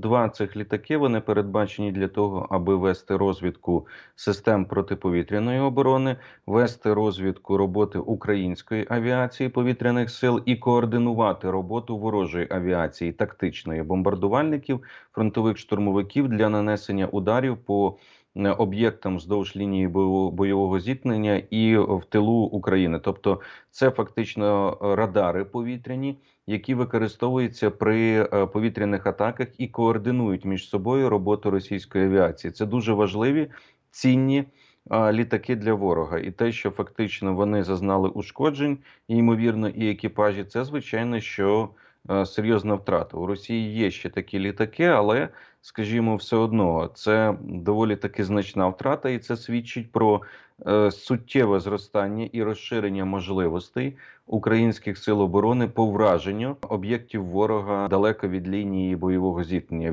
Два цих літаки вони передбачені для того, аби вести розвідку систем протиповітряної оборони, вести розвідку роботи української авіації повітряних сил і координувати роботу ворожої авіації, тактичної бомбардувальників, фронтових штурмовиків для нанесення ударів по об'єктам вздовж лінії бойового- зіткнення і в тилу України. Тобто, це фактично е, радари повітряні, які використовуються при е, повітряних атаках і координують між собою роботу російської авіації. Це дуже важливі цінні. е, Літаки для ворога, і те, що фактично вони зазнали ушкоджень, і, ймовірно, і екіпажі, це звичайно, що е, серйозна втрата. У Росії є ще такі літаки, але, скажімо, все одно це доволі таки значна втрата, і це свідчить про е, суттєве зростання і розширення можливостей українських сил оборони по враженню об'єктів ворога далеко від лінії бойового зіткнення.